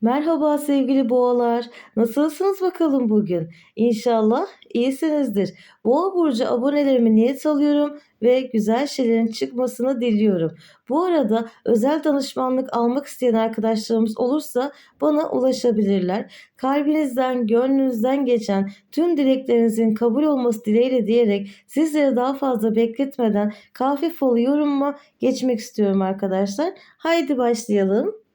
Merhaba sevgili boğalar. Nasılsınız bakalım bugün? İnşallah iyisinizdir. Boğa burcu abonelerime niyet alıyorum ve güzel şeylerin çıkmasını diliyorum. Bu arada özel danışmanlık almak isteyen arkadaşlarımız olursa bana ulaşabilirler. Kalbinizden, gönlünüzden geçen tüm dileklerinizin kabul olması dileğiyle diyerek sizleri daha fazla bekletmeden kahve falı yorumuma geçmek istiyorum arkadaşlar. Haydi başlayalım.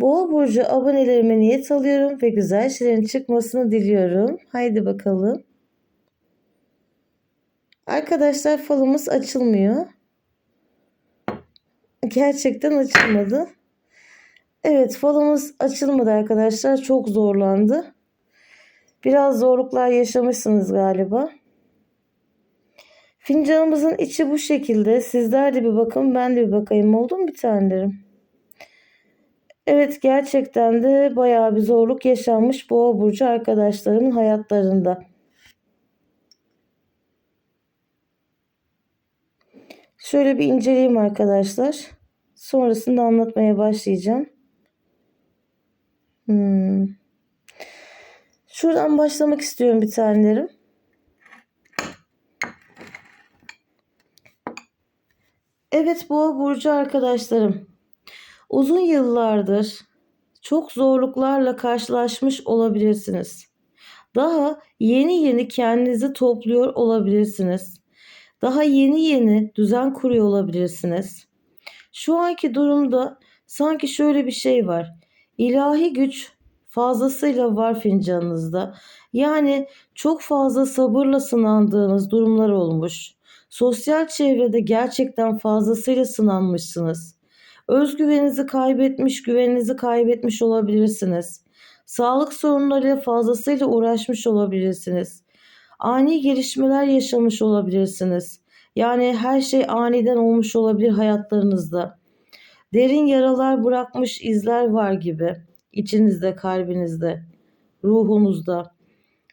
Boğa burcu abonelerime niyet alıyorum ve güzel şeylerin çıkmasını diliyorum. Haydi bakalım. Arkadaşlar falımız açılmıyor. Gerçekten açılmadı. Evet falımız açılmadı arkadaşlar. Çok zorlandı. Biraz zorluklar yaşamışsınız galiba. Fincanımızın içi bu şekilde. Sizler de bir bakın ben de bir bakayım oldu mu bir tanelerim? Evet gerçekten de bayağı bir zorluk yaşanmış Boğa burcu arkadaşlarımın hayatlarında. Şöyle bir inceleyeyim arkadaşlar. Sonrasında anlatmaya başlayacağım. Hmm. Şuradan başlamak istiyorum bir tanelerim. Evet Boğa burcu arkadaşlarım. Uzun yıllardır çok zorluklarla karşılaşmış olabilirsiniz. Daha yeni yeni kendinizi topluyor olabilirsiniz. Daha yeni yeni düzen kuruyor olabilirsiniz. Şu anki durumda sanki şöyle bir şey var. İlahi güç fazlasıyla var fincanınızda. Yani çok fazla sabırla sınandığınız durumlar olmuş. Sosyal çevrede gerçekten fazlasıyla sınanmışsınız. Özgüveninizi kaybetmiş, güveninizi kaybetmiş olabilirsiniz. Sağlık sorunlarıyla fazlasıyla uğraşmış olabilirsiniz. Ani gelişmeler yaşamış olabilirsiniz. Yani her şey aniden olmuş olabilir hayatlarınızda. Derin yaralar bırakmış izler var gibi. içinizde, kalbinizde, ruhunuzda.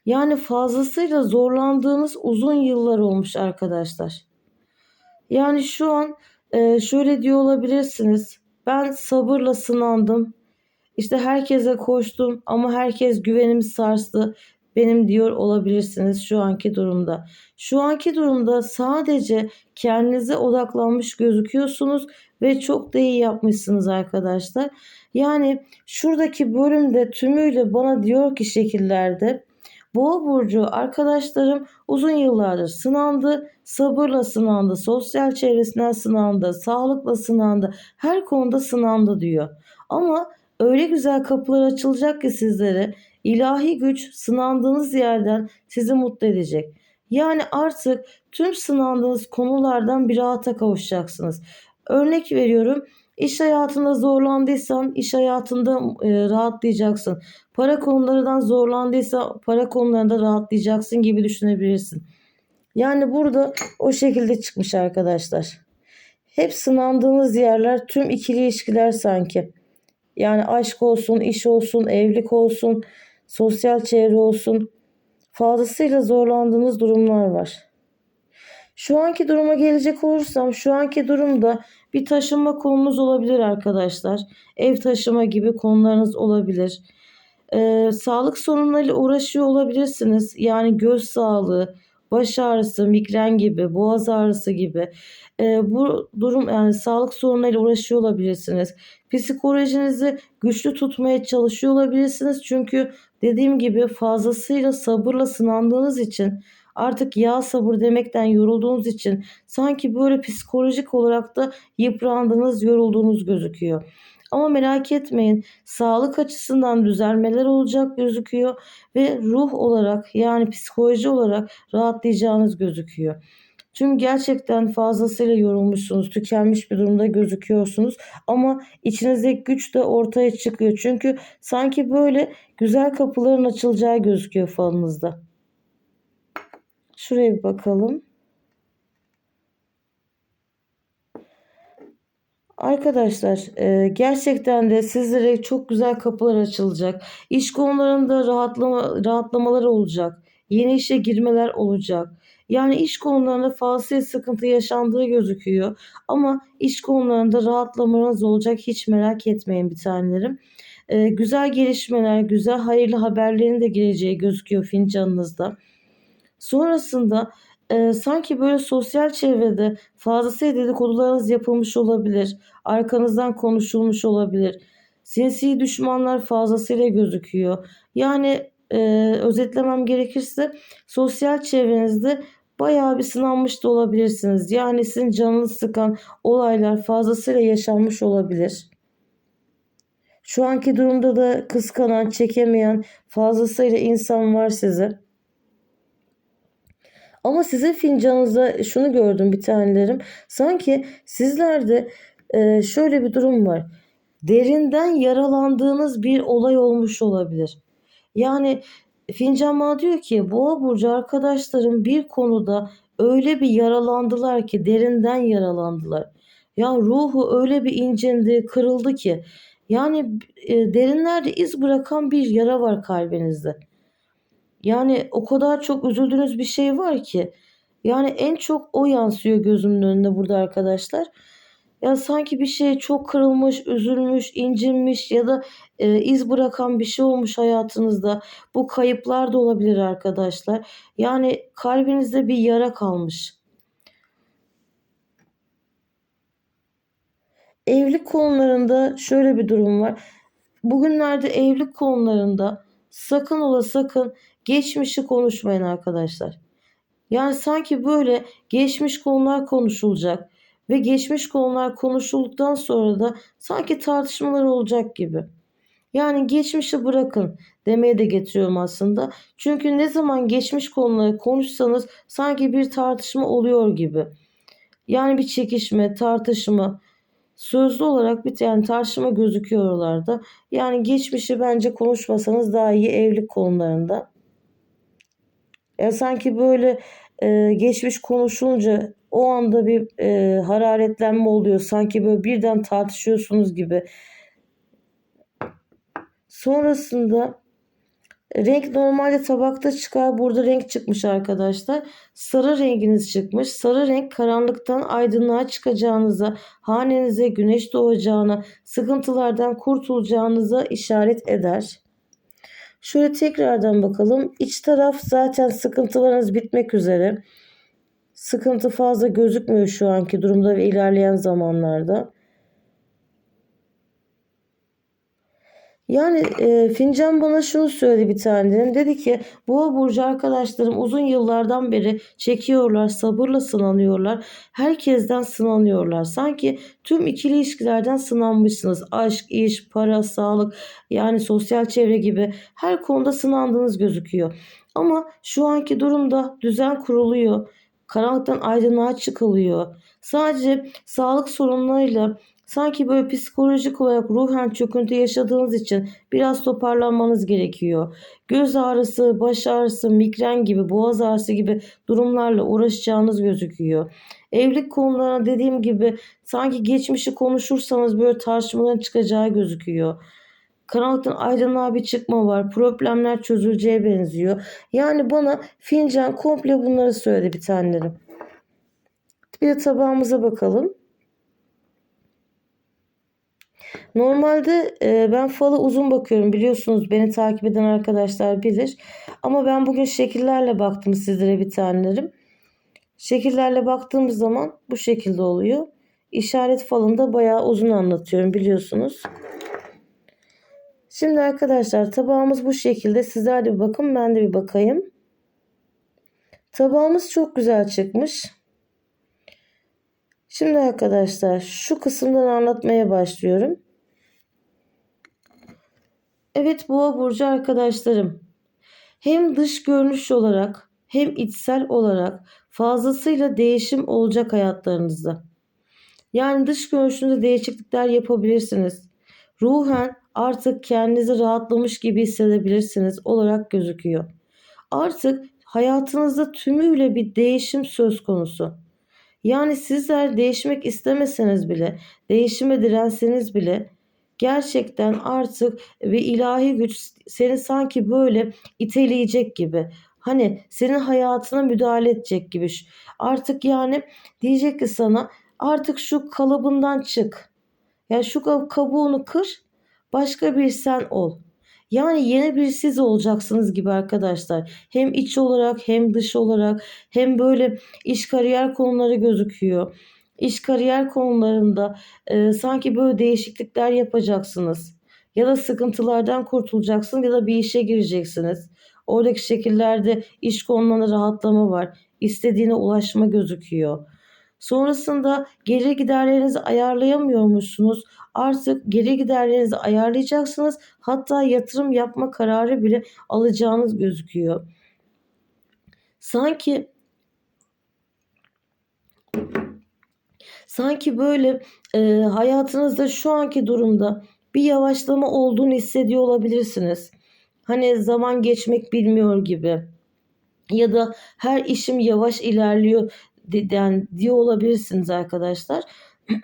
Yani fazlasıyla zorlandığınız uzun yıllar olmuş arkadaşlar. Yani şu an e, şöyle diyor olabilirsiniz. Ben sabırla sınandım. İşte herkese koştum ama herkes güvenimi sarstı. Benim diyor olabilirsiniz şu anki durumda. Şu anki durumda sadece kendinize odaklanmış gözüküyorsunuz ve çok da iyi yapmışsınız arkadaşlar. Yani şuradaki bölümde tümüyle bana diyor ki şekillerde Boğa burcu arkadaşlarım uzun yıllardır sınandı, sabırla sınandı, sosyal çevresinden sınandı, sağlıkla sınandı, her konuda sınandı diyor. Ama öyle güzel kapılar açılacak ki sizlere ilahi güç sınandığınız yerden sizi mutlu edecek. Yani artık tüm sınandığınız konulardan bir rahata kavuşacaksınız. Örnek veriyorum İş hayatında zorlandıysan iş hayatında e, rahatlayacaksın. Para konularından zorlandıysa para konularında rahatlayacaksın gibi düşünebilirsin. Yani burada o şekilde çıkmış arkadaşlar. Hep sınandığınız yerler tüm ikili ilişkiler sanki. Yani aşk olsun, iş olsun, evlilik olsun, sosyal çevre olsun. Fazlasıyla zorlandığınız durumlar var. Şu anki duruma gelecek olursam şu anki durumda bir taşınma konunuz olabilir arkadaşlar. Ev taşıma gibi konularınız olabilir. Ee, sağlık sorunlarıyla uğraşıyor olabilirsiniz. Yani göz sağlığı, baş ağrısı, migren gibi, boğaz ağrısı gibi. Ee, bu durum yani sağlık sorunlarıyla uğraşıyor olabilirsiniz. Psikolojinizi güçlü tutmaya çalışıyor olabilirsiniz. Çünkü dediğim gibi fazlasıyla sabırla sınandığınız için artık ya sabır demekten yorulduğunuz için sanki böyle psikolojik olarak da yıprandığınız, yorulduğunuz gözüküyor. Ama merak etmeyin sağlık açısından düzelmeler olacak gözüküyor ve ruh olarak yani psikoloji olarak rahatlayacağınız gözüküyor. Çünkü gerçekten fazlasıyla yorulmuşsunuz, tükenmiş bir durumda gözüküyorsunuz ama içinizdeki güç de ortaya çıkıyor. Çünkü sanki böyle güzel kapıların açılacağı gözüküyor falınızda. Şuraya bir bakalım. Arkadaşlar e, gerçekten de sizlere çok güzel kapılar açılacak. İş konularında rahatlama, rahatlamalar olacak. Yeni işe girmeler olacak. Yani iş konularında fazla sıkıntı yaşandığı gözüküyor. Ama iş konularında rahatlamanız olacak hiç merak etmeyin bir tanelerim. Ee, güzel gelişmeler, güzel hayırlı haberlerin de geleceği gözüküyor fincanınızda. Sonrasında e, sanki böyle sosyal çevrede fazlasıyla dedikodularınız yapılmış olabilir. Arkanızdan konuşulmuş olabilir. Sinsi düşmanlar fazlasıyla gözüküyor. Yani e, özetlemem gerekirse sosyal çevrenizde bayağı bir sınanmış da olabilirsiniz. Yani sizin canınız sıkan olaylar fazlasıyla yaşanmış olabilir. Şu anki durumda da kıskanan, çekemeyen fazlasıyla insan var size. Ama sizin fincanınızda şunu gördüm bir tanelerim. Sanki sizlerde e, şöyle bir durum var. Derinden yaralandığınız bir olay olmuş olabilir. Yani fincan bana diyor ki boğa burcu arkadaşlarım bir konuda öyle bir yaralandılar ki derinden yaralandılar. Ya ruhu öyle bir incindi, kırıldı ki. Yani e, derinlerde iz bırakan bir yara var kalbinizde. Yani o kadar çok üzüldüğünüz bir şey var ki. Yani en çok o yansıyor gözümün önünde burada arkadaşlar. Ya sanki bir şey çok kırılmış, üzülmüş, incinmiş ya da e, iz bırakan bir şey olmuş hayatınızda. Bu kayıplar da olabilir arkadaşlar. Yani kalbinizde bir yara kalmış. Evlilik konularında şöyle bir durum var. Bugünlerde evlilik konularında sakın ola sakın geçmişi konuşmayın arkadaşlar. Yani sanki böyle geçmiş konular konuşulacak ve geçmiş konular konuşulduktan sonra da sanki tartışmalar olacak gibi. Yani geçmişi bırakın demeye de getiriyorum aslında. Çünkü ne zaman geçmiş konuları konuşsanız sanki bir tartışma oluyor gibi. Yani bir çekişme, tartışma, sözlü olarak bir yani tartışma gözüküyor oralarda. Yani geçmişi bence konuşmasanız daha iyi evlilik konularında. Ya sanki böyle e, geçmiş konuşulunca o anda bir e, hararetlenme oluyor. Sanki böyle birden tartışıyorsunuz gibi. Sonrasında renk normalde tabakta çıkar. Burada renk çıkmış arkadaşlar. Sarı renginiz çıkmış. Sarı renk karanlıktan aydınlığa çıkacağınıza, hanenize güneş doğacağına, sıkıntılardan kurtulacağınıza işaret eder. Şöyle tekrardan bakalım. İç taraf zaten sıkıntılarınız bitmek üzere. Sıkıntı fazla gözükmüyor şu anki durumda ve ilerleyen zamanlarda. Yani e, fincan bana şunu söyledi bir tane. Dedi ki boğa burcu arkadaşlarım uzun yıllardan beri çekiyorlar, sabırla sınanıyorlar. Herkesten sınanıyorlar. Sanki tüm ikili ilişkilerden sınanmışsınız. Aşk, iş, para, sağlık yani sosyal çevre gibi her konuda sınandığınız gözüküyor. Ama şu anki durumda düzen kuruluyor. Karanlıktan aydınlığa çıkılıyor. Sadece sağlık sorunlarıyla Sanki böyle psikolojik olarak ruhen çöküntü yaşadığınız için biraz toparlanmanız gerekiyor. Göz ağrısı, baş ağrısı, migren gibi, boğaz ağrısı gibi durumlarla uğraşacağınız gözüküyor. Evlilik konularına dediğim gibi sanki geçmişi konuşursanız böyle tartışmaların çıkacağı gözüküyor. Karanlıktan aydınlığa bir çıkma var. Problemler çözüleceğe benziyor. Yani bana fincan komple bunları söyledi bir tanelerim. Bir de tabağımıza bakalım. Normalde e, ben falı uzun bakıyorum biliyorsunuz beni takip eden arkadaşlar bilir. Ama ben bugün şekillerle baktım sizlere bir tanelerim. Şekillerle baktığımız zaman bu şekilde oluyor. İşaret falında bayağı uzun anlatıyorum biliyorsunuz. Şimdi arkadaşlar tabağımız bu şekilde. Sizler de bir bakın ben de bir bakayım. Tabağımız çok güzel çıkmış. Şimdi arkadaşlar şu kısımdan anlatmaya başlıyorum. Evet boğa burcu arkadaşlarım. Hem dış görünüş olarak hem içsel olarak fazlasıyla değişim olacak hayatlarınızda. Yani dış görünüşünde değişiklikler yapabilirsiniz. Ruhen artık kendinizi rahatlamış gibi hissedebilirsiniz olarak gözüküyor. Artık hayatınızda tümüyle bir değişim söz konusu. Yani sizler değişmek istemeseniz bile, değişime direnseniz bile gerçekten artık bir ilahi güç seni sanki böyle iteleyecek gibi. Hani senin hayatına müdahale edecek gibi. Artık yani diyecek ki sana artık şu kalıbından çık. Ya şu kab- kabuğunu kır, başka bir sen ol. Yani yeni bir siz olacaksınız gibi arkadaşlar. Hem iç olarak hem dış olarak hem böyle iş kariyer konuları gözüküyor. İş kariyer konularında e, sanki böyle değişiklikler yapacaksınız. Ya da sıkıntılardan kurtulacaksınız ya da bir işe gireceksiniz. Oradaki şekillerde iş konularında rahatlama var. İstediğine ulaşma gözüküyor. Sonrasında gelir giderlerinizi ayarlayamıyormuşsunuz. Artık gelir giderlerinizi ayarlayacaksınız. Hatta yatırım yapma kararı bile alacağınız gözüküyor. Sanki sanki böyle e, hayatınızda şu anki durumda bir yavaşlama olduğunu hissediyor olabilirsiniz. Hani zaman geçmek bilmiyor gibi ya da her işim yavaş ilerliyor den diyor olabilirsiniz arkadaşlar.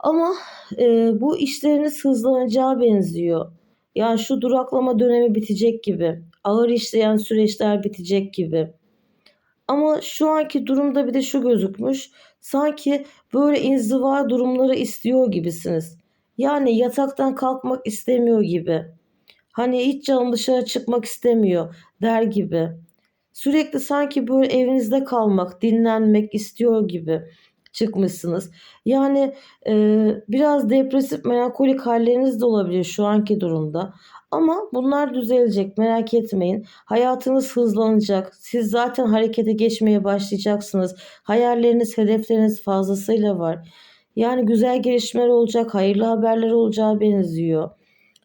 Ama e, bu işleriniz hızlanacağı benziyor. Yani şu duraklama dönemi bitecek gibi. Ağır işleyen süreçler bitecek gibi. Ama şu anki durumda bir de şu gözükmüş. Sanki böyle inziva durumları istiyor gibisiniz. Yani yataktan kalkmak istemiyor gibi. Hani hiç canım dışarı çıkmak istemiyor der gibi. Sürekli sanki böyle evinizde kalmak, dinlenmek istiyor gibi çıkmışsınız. Yani e, biraz depresif, melankolik halleriniz de olabilir şu anki durumda. Ama bunlar düzelecek merak etmeyin. Hayatınız hızlanacak. Siz zaten harekete geçmeye başlayacaksınız. Hayalleriniz, hedefleriniz fazlasıyla var. Yani güzel gelişmeler olacak, hayırlı haberler olacağı benziyor.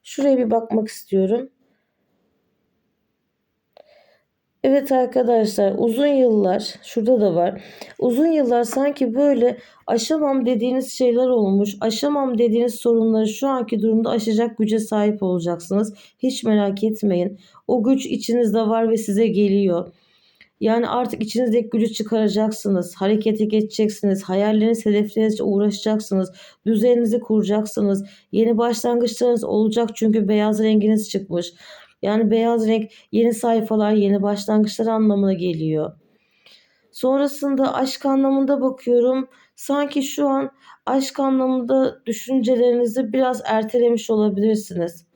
Şuraya bir bakmak istiyorum. Evet arkadaşlar uzun yıllar şurada da var. Uzun yıllar sanki böyle aşamam dediğiniz şeyler olmuş. Aşamam dediğiniz sorunları şu anki durumda aşacak güce sahip olacaksınız. Hiç merak etmeyin. O güç içinizde var ve size geliyor. Yani artık içinizdeki gücü çıkaracaksınız. Harekete geçeceksiniz. Hayalleriniz, hedefleriniz uğraşacaksınız. Düzeninizi kuracaksınız. Yeni başlangıçlarınız olacak çünkü beyaz renginiz çıkmış. Yani beyaz renk yeni sayfalar, yeni başlangıçlar anlamına geliyor. Sonrasında aşk anlamında bakıyorum. Sanki şu an aşk anlamında düşüncelerinizi biraz ertelemiş olabilirsiniz.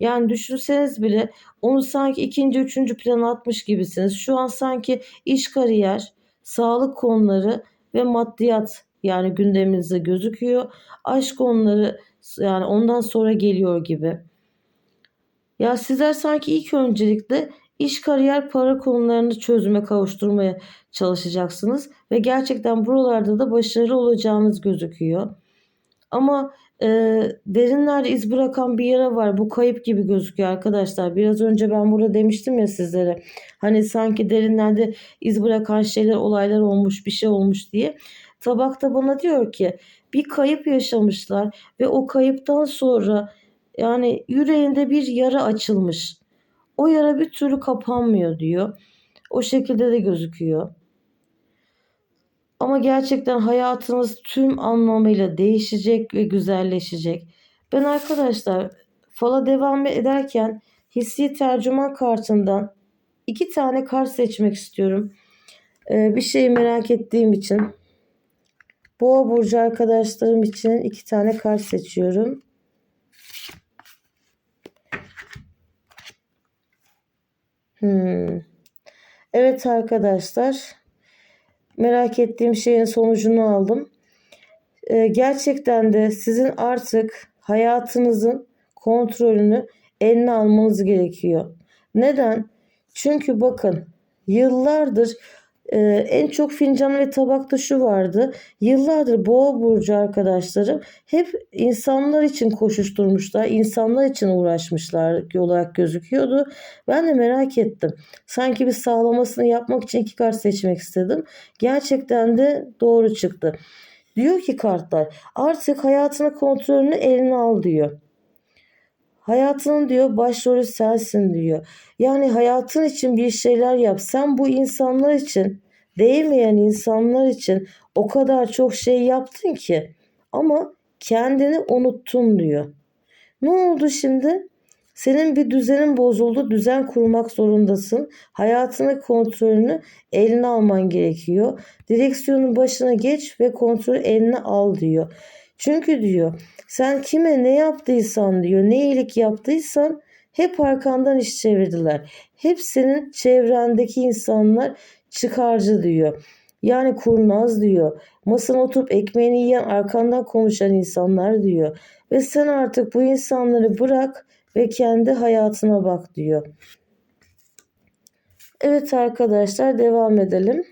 Yani düşünseniz bile onu sanki ikinci, üçüncü plana atmış gibisiniz. Şu an sanki iş, kariyer, sağlık konuları ve maddiyat yani gündeminizde gözüküyor. Aşk konuları yani ondan sonra geliyor gibi. Ya sizler sanki ilk öncelikle iş, kariyer, para konularını çözüme kavuşturmaya çalışacaksınız ve gerçekten buralarda da başarılı olacağınız gözüküyor. Ama e, derinlerde iz bırakan bir yere var. Bu kayıp gibi gözüküyor arkadaşlar. Biraz önce ben burada demiştim ya sizlere. Hani sanki derinlerde iz bırakan şeyler, olaylar olmuş, bir şey olmuş diye. Tabakta bana diyor ki bir kayıp yaşamışlar ve o kayıptan sonra yani yüreğinde bir yara açılmış. O yara bir türlü kapanmıyor diyor. O şekilde de gözüküyor. Ama gerçekten hayatınız tüm anlamıyla değişecek ve güzelleşecek. Ben arkadaşlar fala devam ederken hissi tercüman kartından iki tane kart seçmek istiyorum. Ee, bir şeyi merak ettiğim için. Boğa burcu arkadaşlarım için iki tane kart seçiyorum. Hmm. Evet arkadaşlar. Merak ettiğim şeyin sonucunu aldım. Ee, gerçekten de sizin artık hayatınızın kontrolünü eline almanız gerekiyor. Neden? Çünkü bakın yıllardır ee, en çok fincan ve tabakta şu vardı. Yıllardır boğa burcu arkadaşlarım hep insanlar için koşuşturmuşlar. insanlar için uğraşmışlar olarak gözüküyordu. Ben de merak ettim. Sanki bir sağlamasını yapmak için iki kart seçmek istedim. Gerçekten de doğru çıktı. Diyor ki kartlar artık hayatını kontrolünü eline al diyor. Hayatının diyor başrolü sensin diyor. Yani hayatın için bir şeyler yap. Sen bu insanlar için, değmeyen insanlar için o kadar çok şey yaptın ki ama kendini unuttun diyor. Ne oldu şimdi? Senin bir düzenin bozuldu. Düzen kurmak zorundasın. Hayatını kontrolünü eline alman gerekiyor. Direksiyonun başına geç ve kontrolü eline al diyor. Çünkü diyor sen kime ne yaptıysan diyor ne iyilik yaptıysan hep arkandan iş çevirdiler. Hep senin çevrendeki insanlar çıkarcı diyor. Yani kurnaz diyor. Masana oturup ekmeğini yiyen arkandan konuşan insanlar diyor. Ve sen artık bu insanları bırak ve kendi hayatına bak diyor. Evet arkadaşlar devam edelim.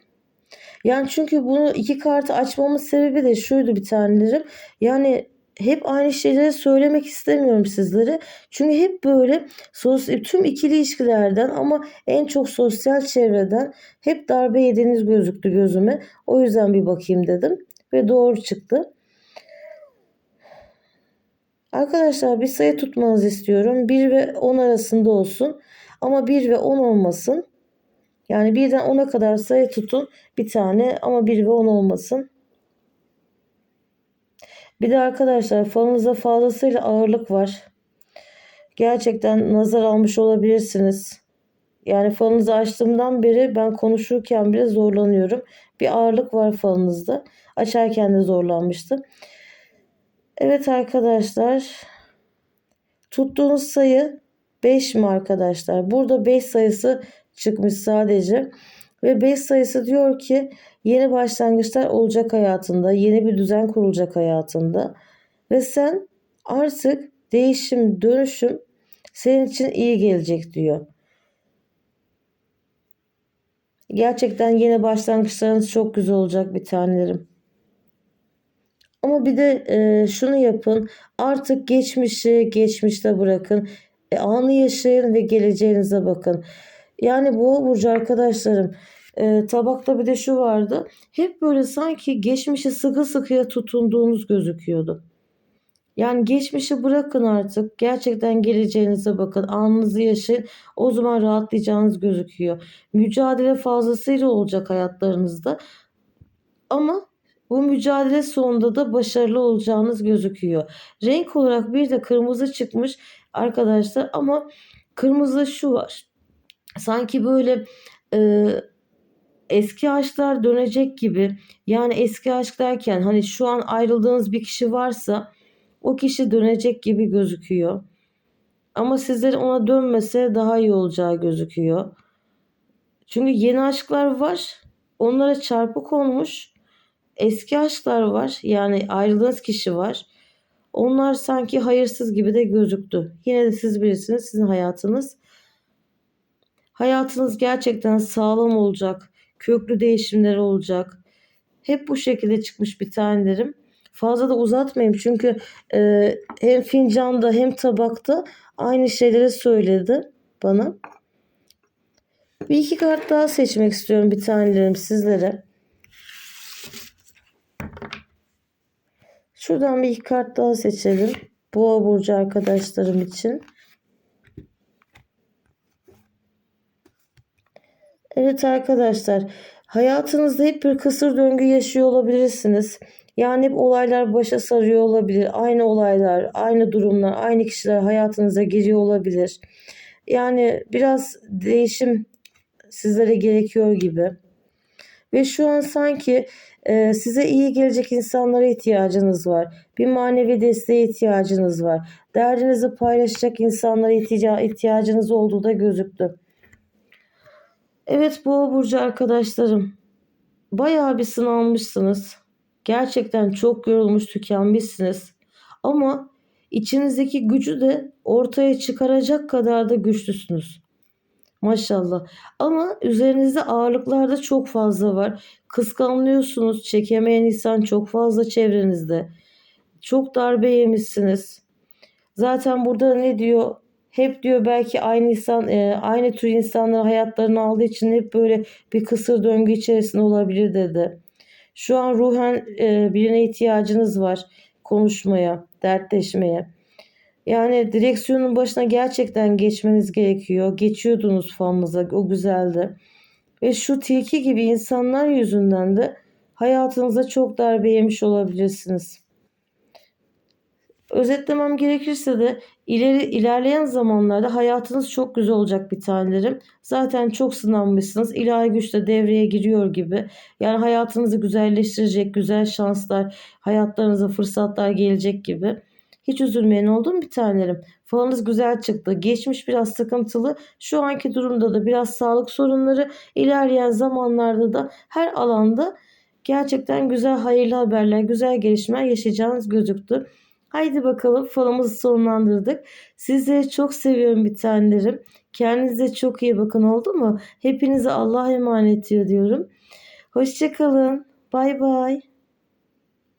Yani çünkü bunu iki kartı açmamın sebebi de şuydu bir tanelerim. Yani hep aynı şeyleri söylemek istemiyorum sizlere. Çünkü hep böyle sos tüm ikili ilişkilerden ama en çok sosyal çevreden hep darbe yediğiniz gözüktü gözüme. O yüzden bir bakayım dedim ve doğru çıktı. Arkadaşlar bir sayı tutmanızı istiyorum. 1 ve 10 arasında olsun. Ama 1 ve 10 olmasın. Yani birden 10'a kadar sayı tutun bir tane ama 1 ve 10 olmasın. Bir de arkadaşlar falınızda fazlasıyla ağırlık var. Gerçekten nazar almış olabilirsiniz. Yani falınızı açtığımdan beri ben konuşurken bile zorlanıyorum. Bir ağırlık var falınızda. Açarken de zorlanmıştım. Evet arkadaşlar. Tuttuğunuz sayı 5 mi arkadaşlar? Burada 5 sayısı çıkmış sadece. Ve 5 sayısı diyor ki yeni başlangıçlar olacak hayatında. Yeni bir düzen kurulacak hayatında. Ve sen artık değişim, dönüşüm senin için iyi gelecek diyor. Gerçekten yeni başlangıçlarınız çok güzel olacak bir tanelerim. Ama bir de e, şunu yapın. Artık geçmişi geçmişte bırakın. E, anı yaşayın ve geleceğinize bakın. Yani bu burcu arkadaşlarım e, tabakta bir de şu vardı. Hep böyle sanki geçmişi sıkı sıkıya tutunduğunuz gözüküyordu. Yani geçmişi bırakın artık. Gerçekten geleceğinize bakın. Anınızı yaşayın. O zaman rahatlayacağınız gözüküyor. Mücadele fazlasıyla olacak hayatlarınızda. Ama bu mücadele sonunda da başarılı olacağınız gözüküyor. Renk olarak bir de kırmızı çıkmış arkadaşlar ama kırmızı şu var. Sanki böyle e, eski aşklar dönecek gibi. Yani eski aşk derken hani şu an ayrıldığınız bir kişi varsa o kişi dönecek gibi gözüküyor. Ama sizlerin ona dönmese daha iyi olacağı gözüküyor. Çünkü yeni aşklar var. Onlara çarpık olmuş. Eski aşklar var. Yani ayrıldığınız kişi var. Onlar sanki hayırsız gibi de gözüktü. Yine de siz bilirsiniz sizin hayatınız. Hayatınız gerçekten sağlam olacak. Köklü değişimler olacak. Hep bu şekilde çıkmış bir tanelerim. Fazla da uzatmayayım çünkü e, hem fincanda hem tabakta aynı şeyleri söyledi bana. Bir iki kart daha seçmek istiyorum bir tanelerim sizlere. Şuradan bir iki kart daha seçelim. Boğa burcu arkadaşlarım için. Evet arkadaşlar, hayatınızda hep bir kısır döngü yaşıyor olabilirsiniz. Yani hep olaylar başa sarıyor olabilir. Aynı olaylar, aynı durumlar, aynı kişiler hayatınıza giriyor olabilir. Yani biraz değişim sizlere gerekiyor gibi. Ve şu an sanki e, size iyi gelecek insanlara ihtiyacınız var. Bir manevi desteğe ihtiyacınız var. Derdinizi paylaşacak insanlara ihtiyacınız olduğu da gözüktü. Evet Boğa Burcu arkadaşlarım. Bayağı bir sınanmışsınız. Gerçekten çok yorulmuş tükenmişsiniz. Ama içinizdeki gücü de ortaya çıkaracak kadar da güçlüsünüz. Maşallah. Ama üzerinizde ağırlıklar da çok fazla var. Kıskanlıyorsunuz. Çekemeyen insan çok fazla çevrenizde. Çok darbe yemişsiniz. Zaten burada ne diyor? Hep diyor belki aynı insan e, aynı tür insanları hayatlarına aldığı için hep böyle bir kısır döngü içerisinde olabilir dedi. Şu an ruhen e, birine ihtiyacınız var konuşmaya, dertleşmeye. Yani direksiyonun başına gerçekten geçmeniz gerekiyor. Geçiyordunuz fanınıza o güzeldi. Ve şu tilki gibi insanlar yüzünden de hayatınıza çok darbe yemiş olabilirsiniz. Özetlemem gerekirse de ileri ilerleyen zamanlarda hayatınız çok güzel olacak bir tanelerim. Zaten çok sınanmışsınız. İlahi güç de devreye giriyor gibi. Yani hayatınızı güzelleştirecek güzel şanslar, hayatlarınıza fırsatlar gelecek gibi. Hiç üzülmeyin oldu mu bir tanelerim? Falınız güzel çıktı. Geçmiş biraz sıkıntılı. Şu anki durumda da biraz sağlık sorunları. İlerleyen zamanlarda da her alanda gerçekten güzel hayırlı haberler, güzel gelişmeler yaşayacağınız gözüktü. Haydi bakalım falımızı sonlandırdık. Sizleri çok seviyorum bir tanelerim. Kendinize çok iyi bakın oldu mu? Hepinize Allah'a emanet ediyorum. Hoşçakalın. Bay bay.